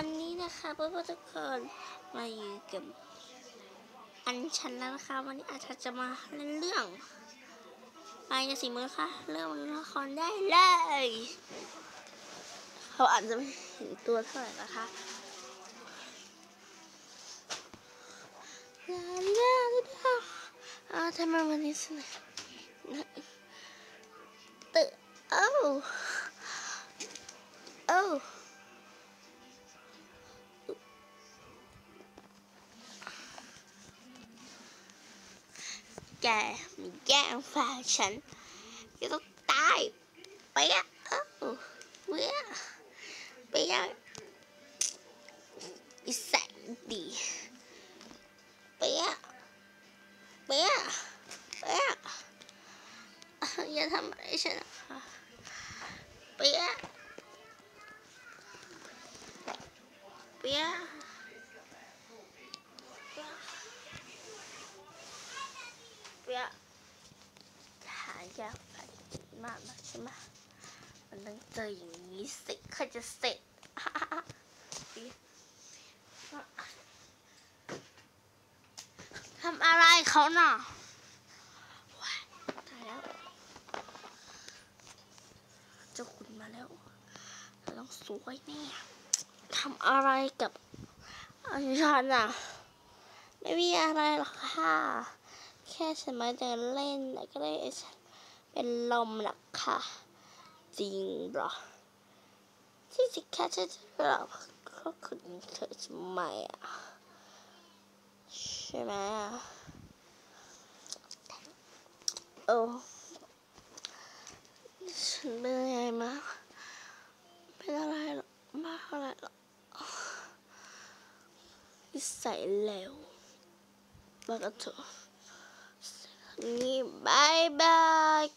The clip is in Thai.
วันนี้นะคะเพื่อนๆทุกคนมาอยู่กับอันชันแล้วนะคะ วันนี้อาจารย์จะมาเล่นเรื่องไปกับสีมือค่ะเรื่องละครได้เลยเขาอาจจะไม่เห็นตัวเท่าไหร่นะคะลาลาลาอ่าทำไมวันนี้สนุกตื่นเอ้า แกมันแย่งแฟนฉันแกต้องตายไปอะเอ้าเบื่อไปอะอีแสงดีไปอะไปอะไปอะอย่าทำอะไรฉันนะคะไปอะไปอะ เปีย หายากไปมากนะใช่ไหมมันต้องเจออย่างนี้สิเขาจะเสร็จทำอะไรเขาน่ะตายแล้วเจ้าคุณมาแล้วเราต้องสวยแน่ทำอะไรกับอันชันอะ ไม่มีอะไรหรอกค่ะ แค่ฉันมาเดินเล่นแล้วก็เลย เป็นลมหนักค่ะ จริงหรอ ที่จริแค่จะเราก็คุณเธอทำไมอะ ใช่ไหมอะโอ้ฉันเป็นยังไงมาเป็นอะไรหรอกมากอะไรหรอกนิสัยเลวมากกว่าเธอนี่บายบาย like